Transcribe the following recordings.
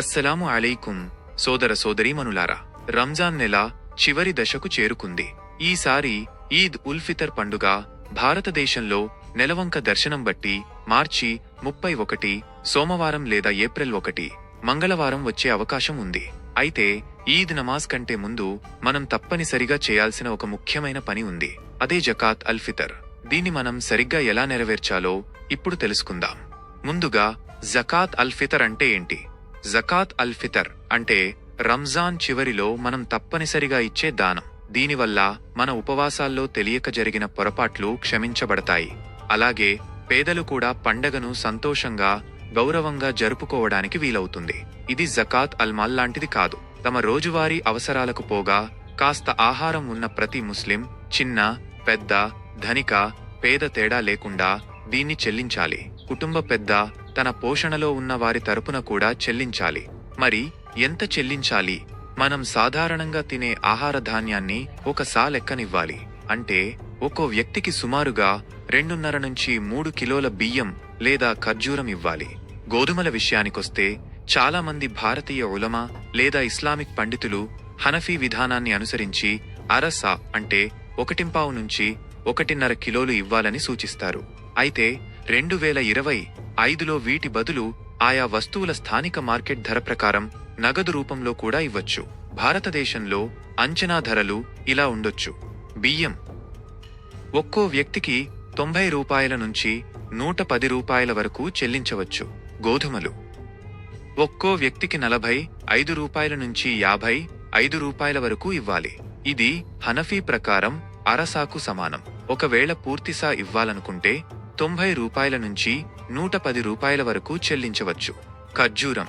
అస్సలాము అలైకుం సోదర సోదరీమనులారా రంజాన్ నెల చివరి దశకు చేరుకుంది. ఈసారి ఈద్ ఉల్ ఫితర్ పండుగ భారతదేశంలో నెలవంక దర్శనం బట్టి మార్చి ముప్పై ఒకటి సోమవారం లేదా ఏప్రిల్ ఒకటి మంగళవారం వచ్చే అవకాశం ఉంది. అయితే ఈద్ నమాజ్ కంటే ముందు మనం తప్పనిసరిగా చేయాల్సిన ఒక ముఖ్యమైన పని ఉంది. అదే జకాత్ అల్ ఫితర్. దీన్ని మనం సరిగ్గా ఎలా నెరవేర్చాలో ఇప్పుడు తెలుసుకుందాం. ముందుగా జకాత్ అల్ ఫితర్ అంటే ఏంటి? జకాత్ అల్ ఫితర్ అంటే రంజాన్ చివరిలో మనం తప్పనిసరిగా ఇచ్చే దానం. దీనివల్ల మన ఉపవాసాల్లో తెలియక జరిగిన పొరపాట్లు క్షమించబడతాయి. అలాగే పేదలు కూడా పండగను సంతోషంగా గౌరవంగా జరుపుకోవడానికి వీలవుతుంది. ఇది జకాత్ అల్మాల్ లాంటిది కాదు. తమ రోజువారీ అవసరాలకు పోగా కాస్త ఆహారం ఉన్న ప్రతి ముస్లిం చిన్న పెద్ద ధనిక పేద తేడా లేకుండా దీన్ని చెల్లించాలి. కుటుంబ పెద్ద తన పోషణలో ఉన్న వారి తరపున కూడా చెల్లించాలి. మరి ఎంత చెల్లించాలి? మనం సాధారణంగా తినే ఆహార ధాన్యాన్ని ఒక సాలెక్కనివ్వాలి అంటే ఒక్కో వ్యక్తికి సుమారుగా రెండున్నర నుంచి మూడు కిలోల బియ్యం లేదా ఖర్జూరం ఇవ్వాలి. గోధుమల విషయానికొస్తే చాలామంది భారతీయ ఉలమా లేదా ఇస్లామిక్ పండితులు హనఫీ విధానాన్ని అనుసరించి అరసా అంటే ఒకటింపావు నుంచి ఒకటిన్నర కిలోలు ఇవ్వాలని సూచిస్తారు. అయితే రెండు వేల ఇరవై ఐదులో వీటి బదులు ఆయా వస్తువుల స్థానిక మార్కెట్ ధర ప్రకారం నగదు రూపంలో కూడా ఇవ్వచ్చు. భారతదేశంలో అంచనా ధరలు ఇలా ఉండొచ్చు. బియ్యం. ఒక్కో వ్యక్తికి తొంభై రూపాయల నుంచి నూట పది రూపాయల వరకు చెల్లించవచ్చు. గోధుమలు. ఒక్కో వ్యక్తికి నలభై ఐదు రూపాయల నుంచి యాభై ఐదు రూపాయల వరకు ఇవ్వాలి. ఇది హనఫీ ప్రకారం అరసాకు సమానం. ఒకవేళ పూర్తిసా ఇవ్వాలనుకుంటే తొంభై రూపాయల నుంచి నూట పది రూపాయల వరకు చెల్లించవచ్చు. ఖర్జూరం.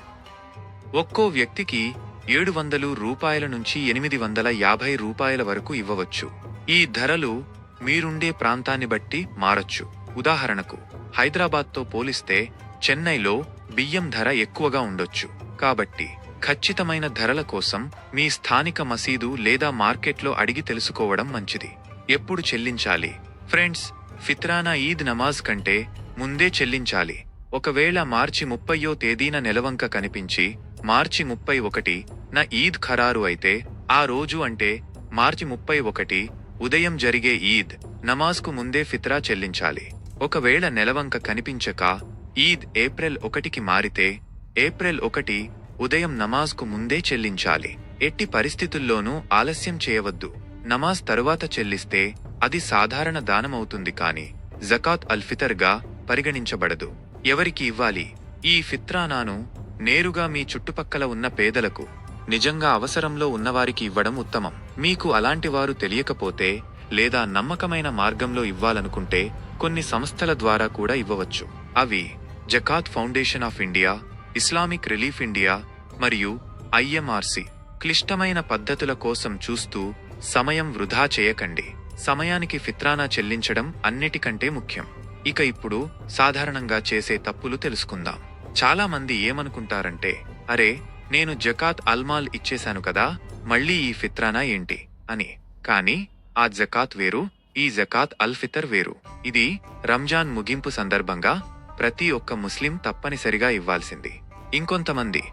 ఒక్కో వ్యక్తికి ఏడు వందలు రూపాయల నుంచి ఎనిమిది వందల యాభై రూపాయల వరకు ఇవ్వవచ్చు. ఈ ధరలు మీరుండే ప్రాంతాన్ని బట్టి మారచ్చు. ఉదాహరణకు హైదరాబాద్తో పోలిస్తే చెన్నైలో బియ్యం ధర ఎక్కువగా ఉండొచ్చు. కాబట్టి ఖచ్చితమైన ధరల కోసం మీ స్థానిక మసీదు లేదా మార్కెట్లో అడిగి తెలుసుకోవడం మంచిది. ఎప్పుడు చెల్లించాలి? ఫ్రెండ్స్ ఫిత్రానా ఈద్ నమాజ్ కంటే ముందే చెల్లించాలి. ఒకవేళ మార్చి ముప్పయ్యో తేదీన నెలవంక కనిపించి మార్చి ముప్పై ఒకటి నా ఈద్ ఖరారు అయితే ఆ రోజు అంటే మార్చి ముప్పై ఒకటి ఉదయం జరిగే ఈద్ నమాజ్కు ముందే ఫిత్రా చెల్లించాలి. ఒకవేళ నెలవంక కనిపించక ఈద్ ఏప్రిల్ ఒకటికి మారితే ఏప్రిల్ ఒకటి ఉదయం నమాజ్కు ముందే చెల్లించాలి. ఎట్టి పరిస్థితుల్లోనూ ఆలస్యం చేయవద్దు. నమాజ్ తరువాత చెల్లిస్తే అది సాధారణ దానమవుతుంది కాని జకాత్ అల్ఫితర్గా పరిగణించబడదు. ఎవరికి ఇవ్వాలి? ఈ ఫిత్రానాను నేరుగా మీ చుట్టుపక్కల ఉన్న పేదలకు నిజంగా అవసరంలో ఉన్నవారికి ఇవ్వడం ఉత్తమం. మీకు అలాంటి వారు తెలియకపోతే లేదా నమ్మకమైన మార్గంలో ఇవ్వాలనుకుంటే కొన్ని సంస్థల ద్వారా కూడా ఇవ్వవచ్చు. అవి Zakat foundation of India Islamic relief India మరియు ఐఎంఆర్సి క్లిష్టమైన పద్ధతుల కోసం చూస్తూ సమయం వృధా చేయకండి. సమయానికి ఫిత్రానా చెల్లించడం అన్నిటికంటే ముఖ్యం. ఇక ఇప్పుడు సాధారణంగా చేసే తప్పులు తెలుసుకుందాం. చాలా మంది ఏమనుకుంటారంటే అరే నేను జకాత్ అల్మాల్ ఇచ్చేశాను కదా మళ్ళీ ఈ ఫిత్రానా ఏంటి? అని. కానీ ఆ జకాత్ వేరు ఈ జకాత్ అల్ ఫితర్ వేరు. ఇది రంజాన్ ముగింపు సందర్భంగా ప్రతి ఒక్క ముస్లిం తప్పనిసరిగా ఇవ్వాల్సింది. ఇంకొంతమంది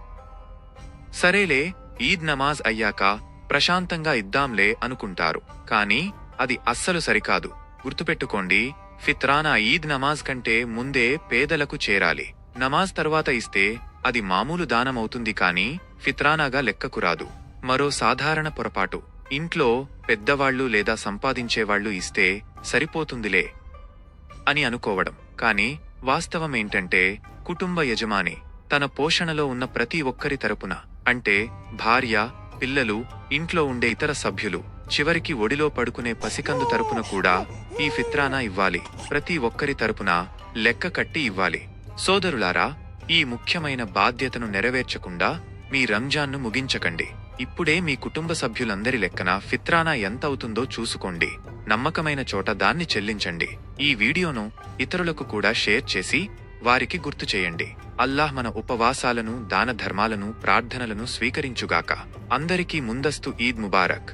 సరేలే ఈద్ నమాజ్ అయ్యాక ప్రశాంతంగా ఇద్దాంలే అనుకుంటారు. కానీ అది అస్సలు సరికాదు. గుర్తుపెట్టుకోండి ఫిత్రానా ఈద్ నమాజ్ కంటే ముందే పేదలకు చేరాలి. నమాజ్ తర్వాత ఇస్తే అది మామూలు దానమవుతుంది కానీ ఫిత్రానాగా లెక్కకు రాదు. మరో సాధారణ పొరపాటు ఇంట్లో పెద్దవాళ్ళు లేదా సంపాదించేవాళ్ళు ఇస్తే సరిపోతుందిలే అని అనుకోవడం. కానీ వాస్తవమేంటంటే కుటుంబ యజమాని తన పోషణలో ఉన్న ప్రతి ఒక్కరి తరపున అంటే భార్య పిల్లలు ఇంట్లో ఉండే ఇతర సభ్యులు చివరికి ఒడిలో పడుకునే పసికందు తరపున కూడా ఈ ఫిత్రానా ఇవ్వాలి. ప్రతి ఒక్కరి తరపున లెక్క కట్టి ఇవ్వాలి. సోదరులారా ఈ ముఖ్యమైన బాధ్యతను నెరవేర్చకుండా మీ రంజాన్ను ముగించకండి. ఇప్పుడే మీ కుటుంబ సభ్యులందరి లెక్కన ఫిత్రానా ఎంత అవుతుందో చూసుకోండి. నమ్మకమైన చోట దాన్ని చెల్లించండి. ఈ వీడియోను ఇతరులకు కూడా షేర్ చేసి వారికి గుర్తు చేయండి. అల్లాహ్ మన ఉపవాసాలను దాన ధర్మాలను ప్రార్థనలను స్వీకరించుగాక. అందరికీ ముందస్తు ఈద్ ముబారక్.